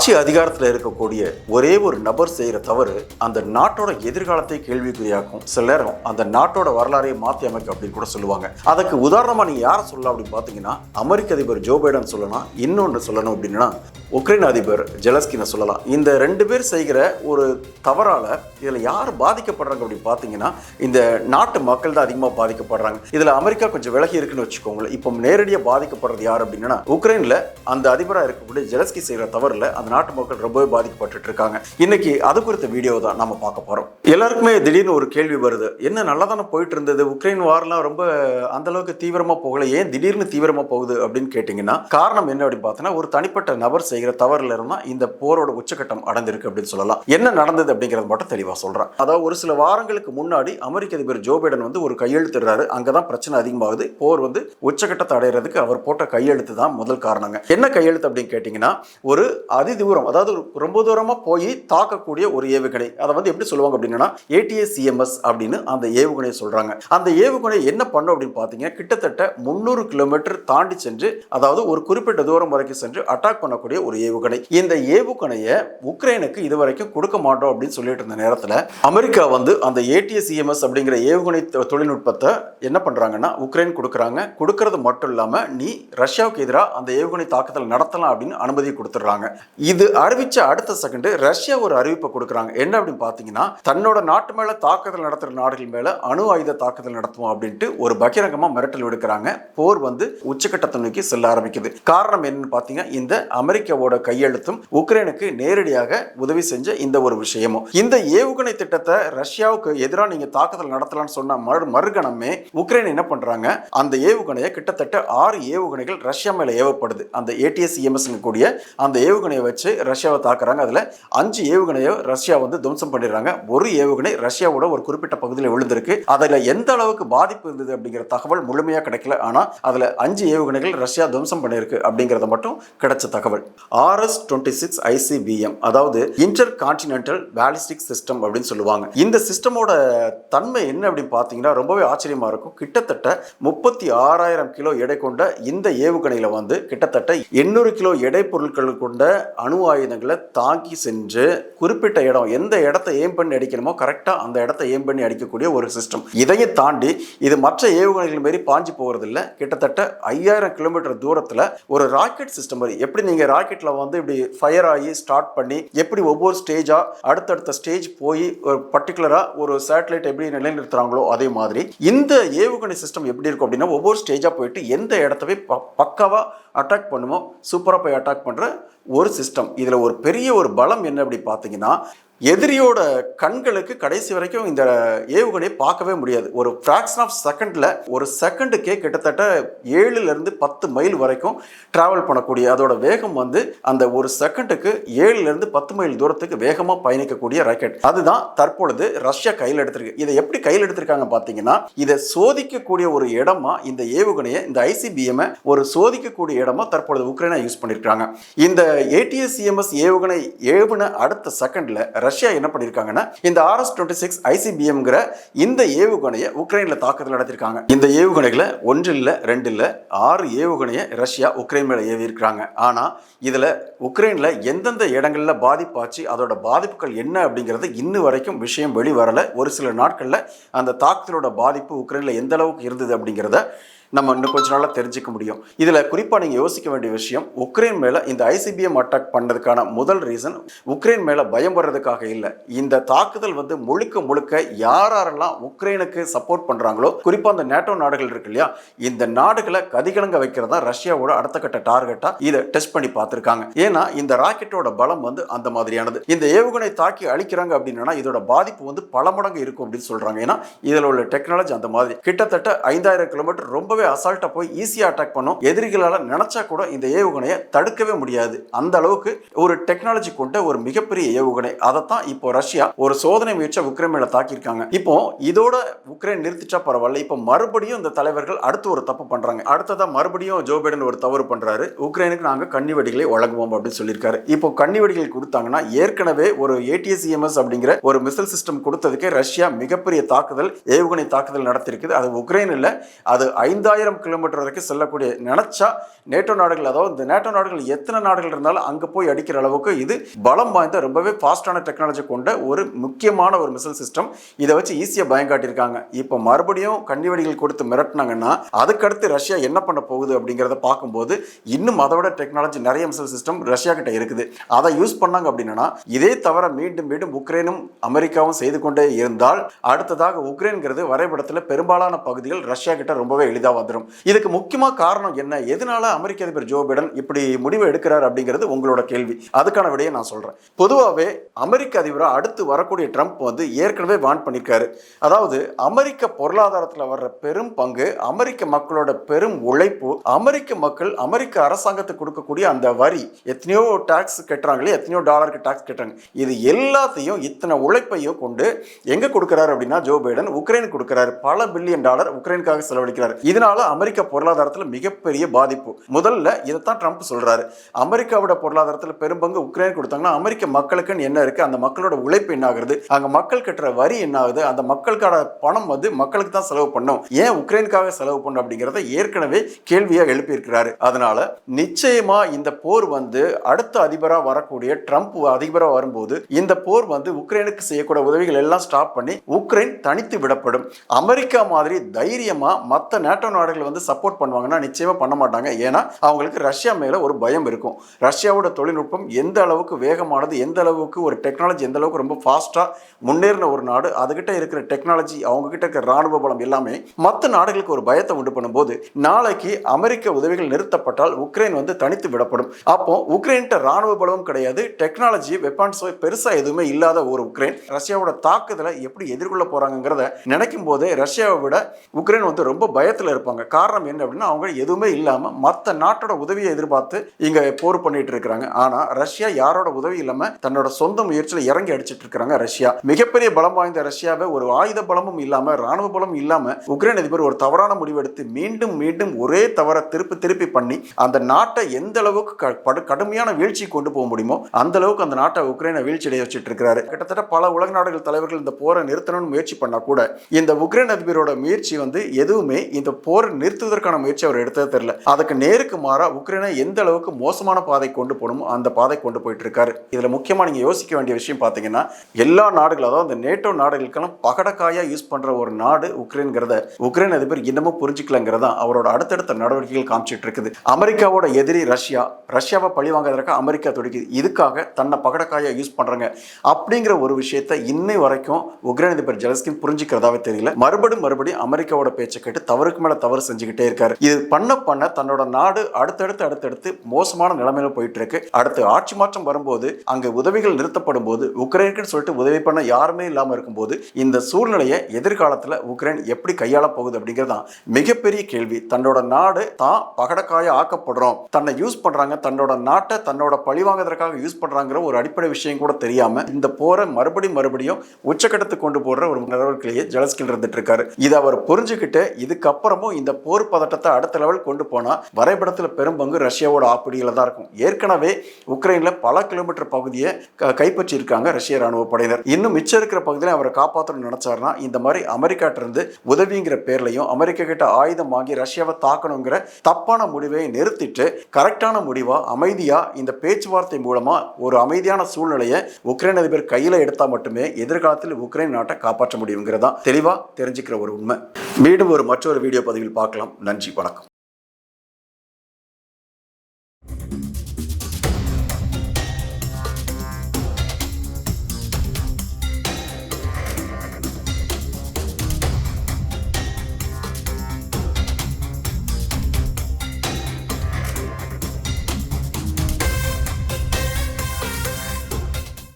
ஆட்சி அதிகாரத்தில் இருக்கக்கூடிய ஒரே ஒரு நபர் செய்கிற தவறு அந்த நாட்டோட எதிர்காலத்தை கேள்விக்குறியாக்கும். சில நேரம் அந்த நாட்டோட வரலாறையை மாற்றி அமைக்கும் அப்படின்னு கூட சொல்லுவாங்க. அதுக்கு உதாரணமாக நீங்கள் யாரை சொல்லலாம் அப்படின்னு பார்த்தீங்கன்னா அமெரிக்க அதிபர் ஜோ பைடன் சொல்லலாம் இன்னொன்று சொல்லணும் அப்படின்னா உக்ரைன் அதிபர் ஜெலஸ்கினை சொல்லலாம். இந்த ரெண்டு பேர் செய்கிற ஒரு தவறால் இதில் யார் பாதிக்கப்படுறாங்க அப்படின்னு பார்த்தீங்கன்னா இந்த நாட்டு மக்கள் தான் அதிகமாக பாதிக்கப்படுறாங்க. இதில் அமெரிக்கா கொஞ்சம் விலகி இருக்குன்னு வச்சுக்கோங்களேன். இப்போ நேரடியாக பாதிக்கப்படுறது யார் அப்படின்னா உக்ரைனில் அந்த அதிபராக இருக்கக்கூடிய ஜெலஸ்கி செய்கிற தவறில் அந்த நாட்டு மக்கள் ரொம்பவே பாதிக்கப்பட்டுட்டு இருக்காங்க. இன்னைக்கு அது குறித்த வீடியோ தான் நம்ம பார்க்க போகிறோம் எல்லாருக்குமே திடீர்னு ஒரு கேள்வி வருது. என்ன நல்லா தானே போயிட்டு இருந்தது? உக்ரைன் வார்லாம் ரொம்ப அந்தளவுக்கு தீவிரமாக போகல. ஏன் திடீர்னு தீவிரமாக போகுது அப்படின்னு கேட்டிங்கன்னா காரணம் என்ன அப்படின்னு பார்த்தோன்னா ஒரு தனிப்பட்ட நபர் செய்கிற தவறுல இருந்தா இந்த போரோட உச்சக்கட்டம் அடைந்திருக்கு அப்படின்னு சொல்லலாம். என்ன நடந்தது அப்படிங்கறது மட்டும் தெளிவா சொல்றேன். அதாவது ஒரு சில வாரங்களுக்கு முன்னாடி அமெரிக்க அதிபர் ஜோ பைடன் வந்து ஒரு கையெழுத்துறாரு அங்கதான் பிரச்சனை அதிகமாகுது. போர் வந்து உச்சக்கட்டத்தை அடையிறதுக்கு அவர் போட்ட கையெழுத்து தான் முதல் காரணங்க. என்ன கையெழுத்து அப்படின்னு கேட்டீங்கன்னா ஒரு அதி தூரம் அதாவது ஒரு ரொம்ப தூரமா போய் தாக்கக்கூடிய ஒரு ஏவுகணை. அதை வந்து எப்படி சொல்லுவாங்க அப்படின்னா ஏடிஎஸ்சிஎம்எஸ் அப்படின்னு அந்த ஏவுகணையை சொல்றாங்க. அந்த ஏவுகணை என்ன பண்ணும் அப்படின்னு பார்த்தீங்கன்னா கிட்டத்தட்ட முந்நூறு கிலோமீட்டர் தாண்டி சென்று அதாவது ஒரு குறிப்பிட்ட தூரம் வரைக்கும் சென்று அட்டாக் பண்ணக்கூடிய ஒரு ஏவுகணை. இந்த ஏவுகணையை உக்ரைனுக்கு இதுவரைக்கும் கொடுக்க மாட்டோம் அப்படின்னு சொல்லிட்டு இருந்த நேரத்தில் அமெரிக்கா வந்து அந்த ஏடிஎஸ்இஎம்எஸ் அப்படிங்கிற ஏவுகணை தொழில்நுட்பத்தை என்ன பண்றாங்கன்னா உக்ரைன் கொடுக்குறாங்க. கொடுக்கறது மட்டும் இல்லாமல் நீ ரஷ்யாவுக்கு எதிராக அந்த ஏவுகணை தாக்குதல் நடத்தலாம் அப்படின்னு அனுமதி கொடுத்துட்றாங்க. இது அறிவிச்ச அடுத்த செகண்ட் ரஷ்யா ஒரு அறிவிப்பை கொடுக்குறாங்க. என்ன அப்படின்னு பார்த்தீங்கன்னா தன்னோட நாட்டு மேல தாக்குதல் நடத்துகிற நாடுகள் மேல அணு ஆயுத தாக்குதல் நடத்துவோம் அப்படின்ட்டு ஒரு பகிரங்கமா மிரட்டல் விடுக்கிறாங்க. போர் வந்து உச்சக்கட்டத்தை நோக்கி செல்ல ஆரம்பிக்குது. காரணம் என்னன்னு பார்த்தீங்கன்னா இந்த அமெரிக்காவோட கையெழுத்தும் உக்ரைனுக்கு நேரடியாக உதவி செஞ்ச இந்த ஒரு விஷயமும். இந்த ஏவுகணை திட்டத்தை ரஷ்யாவுக்கு எதிராக நீங்க தாக்குதல் நடத்தலாம்னு சொன்ன மறு மறுகணமே உக்ரைன் என்ன பண்றாங்க? அந்த ஏவுகணையை கிட்டத்தட்ட ஆறு ஏவுகணைகள் ரஷ்யா மேல ஏவப்படுது. அந்த ஏடிஎஸ் கூடிய அந்த ஏவுகணையை வச்சு ரஷ்யாவை தாக்குறாங்க. அதுல அஞ்சு ஏவுகணையை ரஷ்யா வந்து துவம்சம் பண்ணிடுறாங்க. ஒரு ஏவுகணை ரஷ்யாவோட ஒரு குறிப்பிட்ட பகுதியில் விழுந்திருக்கு. அதுல எந்த அளவுக்கு பாதிப்பு இருந்தது அப்படிங்கிற தகவல் முழுமையா கிடைக்கல. ஆனா அதுல அஞ்சு ஏவுகணைகள் ரஷ்யா துவம்சம் பண்ணியிருக்கு அப்படிங்கிறத மட்டும் கிடைச்ச தகவல். ஆர்எஸ் டுவெண்ட்டி சிக்ஸ் ஐசிபிஎம் அதாவது இன்டர் கான்டினென்டல் பேலிஸ்டிக் சிஸ்டம் அப்படின்னு சொல்லுவாங்க. இந்த சிஸ்டமோட தன்மை என்ன அப்படின்னு பார்த்தீங்கன்னா ரொம்பவே ஆச்சரியமாக இருக்கும். கிட்டத்தட்ட முப்பத்தி ஆறாயிரம் கிலோ எடை கொண்ட இந்த ஏவுகணையில் வந்து கிட்டத்தட்ட எண்ணூறு கிலோ எடை பொருட்கள் கொண்ட அணு ஆயுதங்களை தாக்கி சென்று குறிப்பிட்ட இடம் எந்த இடத்த ஏம் பண்ணி அடிக்கணுமோ கரெக்டாக அந்த இடத்த ஏம் பண்ணி அடிக்கக்கூடிய ஒரு சிஸ்டம் இதையும் தாண்டி இது மற்ற ஏவுகணைகள் மாரி பாஞ்சு போகிறது இல்லை கிட்டத்தட்ட ஐயாயிரம் கிலோமீட்டர் தூரத்தில் ஒரு ராக்கெட் சிஸ்டம் மாதிரி எப்படி ராக்கெட் ராக்கெட்ல வந்து இப்படி ஃபயர் ஆகி ஸ்டார்ட் பண்ணி எப்படி ஒவ்வொரு ஸ்டேஜாக அடுத்தடுத்த ஸ்டேஜ் போய் ஒரு பர்டிகுலராக ஒரு சேட்டலைட் எப்படி நிலைநிறுத்துறாங்களோ அதே மாதிரி இந்த ஏவுகணை சிஸ்டம் எப்படி இருக்கும் அப்படின்னா ஒவ்வொரு ஸ்டேஜாக போயிட்டு எந்த இடத்தவே ப- பக்காவாக அட்டாக் பண்ணுமோ சூப்பராக போய் அட்டாக் பண்ணுற ஒரு சிஸ்டம் இதில் ஒரு பெரிய ஒரு பலம் என்ன அப்படி பார்த்தீங்கன்னா எதிரியோட கண்களுக்கு கடைசி வரைக்கும் இந்த ஏவுகணையை பார்க்கவே முடியாது. ஒரு ஃப்ராக்ஷன் ஆஃப் செகண்டில் ஒரு செகண்டுக்கே கிட்டத்தட்ட ஏழுலேருந்து பத்து மைல் வரைக்கும் ட்ராவல் பண்ணக்கூடிய அதோட வேகம் வந்து அந்த ஒரு செகண்டுக்கு ஏழுலேருந்து பத்து மைல் தூரத்துக்கு வேகமாக பயணிக்கக்கூடிய ராக்கெட் அதுதான் தற்பொழுது ரஷ்யா கையில் எடுத்திருக்கு. இதை எப்படி கையில் எடுத்திருக்காங்க பார்த்தீங்கன்னா இதை சோதிக்கக்கூடிய ஒரு இடமா இந்த ஏவுகணையை இந்த ஐசிபிஎம்ஐ ஒரு சோதிக்கக்கூடிய இடமா தற்பொழுது உக்ரைனா யூஸ் பண்ணியிருக்காங்க. இந்த ஏடிஎஸ்சிஎம்எஸ் ஏவுகணை ஏவுன அடுத்த செகண்டில் ரஷ்யா என்ன பண்ணியிருக்காங்கன்னா இந்த ஆர்எஸ் டுவெண்ட்டி சிக்ஸ் ஐசிபிஎம்ங்கிற இந்த ஏவுகணையை உக்ரைனில் தாக்குதல் நடத்திருக்காங்க. இந்த ஏவுகணைகளை ஒன்று இல்லை ரெண்டு இல்லை ஆறு ஏவுகணையை ரஷ்யா உக்ரைன் மேலே ஏவி இருக்கிறாங்க ஆனா இதுல எந்தெந்த இடங்களில் பாதிப்பாச்சு அதோட பாதிப்புகள் என்ன அப்படிங்கிறது இன்னும் வரைக்கும் விஷயம் வெளிவரலை. ஒரு சில நாட்களில் அந்த தாக்குதலோட பாதிப்பு உக்ரைனில் எந்த அளவுக்கு இருந்தது அப்படிங்கிறத நம்ம இன்னும் கொஞ்ச நாளாக தெரிஞ்சுக்க முடியும். இதில் குறிப்பாக நீங்கள் யோசிக்க வேண்டிய விஷயம் உக்ரைன் மேலே இந்த ஐசிபிஎம் அட்டாக் பண்ணதுக்கான முதல் ரீசன் உக்ரைன் மேலே பயம் வர்றதுக்காக இல்லை. இந்த தாக்குதல் வந்து முழுக்க முழுக்க யார் யாரெல்லாம் உக்ரைனுக்கு சப்போர்ட் பண்ணுறாங்களோ குறிப்பாக அந்த நேட்டோ நாடுகள் இருக்கு இல்லையா இந்த நாடுகளை கதிகலங்க வைக்கிறது தான் ரஷ்யாவோட அடுத்த கட்ட டார்கெட்டாக இதை டெஸ்ட் பண்ணி பார்த்துருக்காங்க. ஏன்னா இந்த ராக்கெட்டோட பலம் வந்து அந்த மாதிரியானது. இந்த ஏவுகணை தாக்கி அழிக்கிறாங்க அப்படின்னா இதோட பாதிப்பு வந்து பல மடங்கு இருக்கும் அப்படின்னு சொல்கிறாங்க ஏன்னா இதில் உள்ள டெக்னாலஜி அந்த மாதிரி. கிட்டத்தட்ட ஐந்தாயிரம் கிலோமீட்டர் ரொம்பவே அசால்ட்டா போய் ஈஸியா அட்டாக் பண்ணும். எதிரிகளால நினைச்சா கூட இந்த ஏவுகணையை தடுக்கவே முடியாது. அந்த அளவுக்கு ஒரு டெக்னாலஜி கொண்ட ஒரு மிகப்பெரிய ஏவுகணை. அதைத்தான் இப்போ ரஷ்யா ஒரு சோதனை முயற்சியை உக்ரைன் மேல தாக்கியிருக்காங்க. இப்போ இதோட உக்ரைன் நிறுத்திச்சா பரவாயில்ல. இப்போ மறுபடியும் இந்த தலைவர்கள் அடுத்து ஒரு தப்பு பண்றாங்க. அடுத்ததா மறுபடியும் ஜோ பைடன் ஒரு தவறு பண்றாரு. உக்ரைனுக்கு நாங்க கண்ணி வெடிகளை வழங்குவோம் அப்படின்னு சொல்லியிருக்காரு. இப்போ கண்ணி வெடிகள் கொடுத்தாங்கன்னா ஏற்கனவே ஒரு ஏடிஎஸ்இஎம்எஸ் அப்படிங்கிற ஒரு மிசைல் சிஸ்டம் கொடுத்ததுக்கே ரஷ்யா மிகப்பெரிய தாக்குதல் ஏவுகணை தாக்குதல் நடத்திருக்குது அது உக்ரைன் இல்லை அது ஐந்து ஐந்தாயிரம் கிலோமீட்டர் வரைக்கும் செல்லக்கூடிய நினைச்சா நேட்டோ நாடுகள் அதாவது இந்த நேட்டோ நாடுகள் எத்தனை நாடுகள் இருந்தாலும் அங்கே போய் அடிக்கிற அளவுக்கு இது பலம் வாய்ந்த ரொம்பவே ஃபாஸ்டான டெக்னாலஜி கொண்ட ஒரு முக்கியமான ஒரு மிசைல் சிஸ்டம் இதை வச்சு ஈஸியாக பயங்காட்டியிருக்காங்க இப்போ மறுபடியும் கண்ணிவெடிகள் கொடுத்து மிரட்டினாங்கன்னா அதுக்கடுத்து ரஷ்யா என்ன பண்ண போகுது அப்படிங்கிறத பார்க்கும்போது இன்னும் அதை விட டெக்னாலஜி நிறைய மிசைல் சிஸ்டம் ரஷ்யா கிட்ட இருக்குது. அதை யூஸ் பண்ணாங்க அப்படின்னா இதே தவிர மீண்டும் மீண்டும் உக்ரைனும் அமெரிக்காவும் செய்து கொண்டே இருந்தால் அடுத்ததாக உக்ரைன்கிறது வரைபடத்தில் பெரும்பாலான பகுதிகள் ரஷ்யா கிட்ட ரொம்பவே எளிதாக வந்துடும் இதுக்கு முக்கியமாக காரணம் என்ன? எதனால அமெரிக்க அதிபர் ஜோ பைடன் இப்படி முடிவு எடுக்கிறார் அப்படிங்கிறது உங்களோட கேள்வி. அதுக்கான விடையை நான் சொல்கிறேன் பொதுவாகவே அமெரிக்க அதிபராக அடுத்து வரக்கூடிய ட்ரம்ப் வந்து ஏற்கனவே வான் பண்ணியிருக்காரு. அதாவது அமெரிக்க பொருளாதாரத்தில் வர்ற பெரும் பங்கு அமெரிக்க மக்களோட பெரும் உழைப்பு அமெரிக்க மக்கள் அமெரிக்க அரசாங்கத்துக்கு கொடுக்கக்கூடிய அந்த வரி எத்தனையோ டாக்ஸ் கட்டுறாங்களே எத்தனையோ டாலருக்கு டாக்ஸ் கட்டுறாங்க. இது எல்லாத்தையும் இத்தனை உழைப்பையும் கொண்டு எங்க கொடுக்குறாரு அப்படின்னா ஜோ பைடன்? உக்ரைனுக்கு கொடுக்குறாரு. பல பில்லியன் டாலர் உக்ரைனுக்காக செலவழிக்கிறார். இதனால் இதனால அமெரிக்க பொருளாதாரத்தில் மிகப்பெரிய பாதிப்பு. முதல்ல இதைத்தான் ட்ரம்ப் சொல்றாரு. அமெரிக்காவோட பொருளாதாரத்தில் பெரும்பங்கு உக்ரைன் கொடுத்தாங்கன்னா அமெரிக்க மக்களுக்குன்னு என்ன இருக்கு? அந்த மக்களோட உழைப்பு என்ன ஆகுது அங்க மக்கள் கட்டுற வரி என்ன ஆகுது? அந்த மக்களுக்கான பணம் வந்து மக்களுக்கு தான் செலவு பண்ணும். ஏன் உக்ரைனுக்காக செலவு பண்ணும் அப்படிங்கிறத ஏற்கனவே கேள்வியா எழுப்பியிருக்கிறாரு. அதனால நிச்சயமா இந்த போர் வந்து அடுத்த அதிபராக வரக்கூடிய ட்ரம்ப் அதிபராக வரும்போது இந்த போர் வந்து உக்ரைனுக்கு செய்யக்கூடிய உதவிகள் எல்லாம் ஸ்டாப் பண்ணி உக்ரைன் தனித்து விடப்படும். அமெரிக்கா மாதிரி தைரியமா மற்ற நேட்டோ நாடுகள் வந்து சப்போர்ட் பண்ணுவாங்கன்னா நிச்சயமா பண்ண மாட்டாங்க. ஏன்னா அவங்களுக்கு ரஷ்யா மேல ஒரு பயம் இருக்கும். ரஷ்யாவோட தொழில்நுட்பம் எந்த அளவுக்கு வேகமானது எந்த அளவுக்கு ஒரு டெக்னாலஜி எந்த அளவுக்கு ரொம்ப ஃபாஸ்டா முன்னேறின ஒரு நாடு அதுகிட்ட இருக்கிற டெக்னாலஜி அவங்க கிட்ட இருக்கிற ராணுவ பலம் எல்லாமே மற்ற நாடுகளுக்கு ஒரு பயத்தை உண்டு பண்ணும்போது நாளைக்கு அமெரிக்க உதவிகள் நிறுத்தப்பட்டால் உக்ரைன் வந்து தனித்து விடப்படும். அப்போ உக்ரைன்கிட்ட ராணுவ பலமும் கிடையாது டெக்னாலஜி வெப்பன்ஸ் பெருசா எதுவுமே இல்லாத ஒரு உக்ரைன் ரஷ்யாவோட தாக்குதலை எப்படி எதிர்கொள்ள போறாங்கிறத நினைக்கும் போதே ரஷ்யாவை விட உக்ரைன் வந்து ரொம்ப பயத்தில் இருப்பாங்க. காரணம் என்ன அப்படின்னா அவங்க எதுவுமே இல்லாமல் மற்ற நாட்டோட உதவியை எதிர்பார்த்து இங்க போர் பண்ணிட்டு இருக்கிறாங்க. ஆனா ரஷ்யா யாரோட உதவி இல்லாம தன்னோட சொந்த முயற்சியில் இறங்கி அடிச்சிட்டு இருக்கிறாங்க ரஷ்யா. மிகப்பெரிய பலம் வாய்ந்த ரஷ்யாவை ஒரு ஆயுத பலமும் இல்லாம ராணுவ பலமும் இல்லாம உக்ரைன் அதிபர் ஒரு தவறான முடிவெடுத்து மீண்டும் மீண்டும் ஒரே தவற திருப்பி திருப்பி பண்ணி அந்த நாட்டை எந்த அளவுக்கு க- படு- கடுமையான வீழ்ச்சி கொண்டு போக முடியுமோ அந்த அளவுக்கு அந்த நாட்டை உக்ரைனை வீழ்ச்சி அடைய வச்சுட்டு இருக்கிறாரு. கிட்டத்தட்ட பல உலக நாடுகள் தலைவர்கள் இந்த போரை நிறுத்தணும்னு முயற்சி பண்ணா கூட இந்த உக்ரைன் அதிபரோட முயற்சி வந்து எதுவுமே இந்த போர் நிறுத்துவதற்கான முயற்சி அவர் எடுத்தது தெரியல. அதுக்கு நேருக்கு மாறா உக்ரைனை எந்த அளவுக்கு மோசமான பாதை கொண்டு போகணுமோ அந்த பாதை கொண்டு போயிட்டு இருக்காரு. இதுல முக்கியமா நீங்க யோசிக்க வேண்டிய விஷயம் பாத்தீங்கன்னா எல்லா நாடுகள் அதாவது அந்த நேட்டோ நாடுகளுக்கெல்லாம் பகடக்காயா யூஸ் பண்ற ஒரு நாடு உக்ரைன்கிறத உக்ரைன் அதிபர் இன்னமும் புரிஞ்சுக்கலங்கிறதா அவரோட அடுத்தடுத்த நடவடிக்கைகள் காமிச்சிட்டு இருக்குது. அமெரிக்காவோட எதிரி ரஷ்யா ரஷ்யாவை பழி வாங்குறதுக்காக அமெரிக்கா துடிக்குது. இதுக்காக தன்னை பகடக்காயா யூஸ் பண்றாங்க. அப்படிங்கிற ஒரு விஷயத்தை இன்னை வரைக்கும் உக்ரைன் அதிபர் ஜெலஸ்கின் புரிஞ்சுக்கிறதாவே தெரியல. மறுபடியும் மறுபடியும் அமெரிக்காவோட பேச்சை கேட்டு தவறுக்கு மேல தவறு செஞ்சுக்கிட்டே இருக்காரு. இது பண்ண பண்ண தன்னோட நாடு அடுத்தடுத்து அடுத்தடுத்து மோசமான நிலைமையில போயிட்டு இருக்கு அடுத்து ஆட்சி மாற்றம் வரும்போது அங்க உதவிகள் நிறுத்தப்படும் போது உக்ரைனுக்குன்னு சொல்லிட்டு உதவி பண்ண யாருமே இல்லாம இருக்கும்போது இந்த சூழ்நிலையை எதிர்காலத்துல உக்ரைன் எப்படி கையாள போகுது அப்படிங்கிறது தான் மிகப்பெரிய கேள்வி. தன்னோட நாடு தான் பகடக்காய ஆக்கப்படுறோம். தன்னை யூஸ் பண்றாங்க தன்னோட நாட்டை தன்னோட பழி வாங்குறதுக்காக யூஸ் பண்றாங்கிற ஒரு அடிப்படை விஷயம் கூட தெரியாம இந்த போரை மறுபடியும் மறுபடியும் உச்சக்கட்டத்துக்கு கொண்டு போடுற ஒரு நடவடிக்கையிலேயே ஜலஸ்கில் இருந்துட்டு இருக்காரு. இதை அவர் புரிஞ்சுக்கிட்டு இதுக்கப்புறமும் இந்த போர் பதட்டத்தை அடுத்த லெவல் கொண்டு போனா வரைபடத்தில் பெரும்பங்கு ரஷ்யாவோட ஆப்பிடியில் தான் இருக்கும். ஏற்கனவே உக்ரைனில் பல கிலோமீட்டர் பகுதியை கைப்பற்றியிருக்காங்க ரஷ்ய ராணுவ படையினர். இன்னும் மிச்சம் இருக்கிற பகுதியில் அவரை காப்பாற்றணும்னு நினைச்சாருன்னா இந்த மாதிரி அமெரிக்காட்ட இருந்து உதவிங்கிற பேர்லையும் அமெரிக்கா கிட்ட ஆயுதம் வாங்கி ரஷ்யாவை தாக்கணுங்கிற தப்பான முடிவை நிறுத்திட்டு கரெக்டான முடிவா அமைதியா இந்த பேச்சுவார்த்தை மூலமா ஒரு அமைதியான சூழ்நிலையை உக்ரைன் அதிபர் கையில் எடுத்தால் மட்டுமே எதிர்காலத்தில் உக்ரைன் நாட்டை காப்பாற்ற முடியுங்கிறதா தெளிவா தெரிஞ்சுக்கிற ஒரு உண்மை. மீண்டும் ஒரு மற்றொரு வீடியோ பகுதியில் பார்க்கலாம். நன்றி வணக்கம்.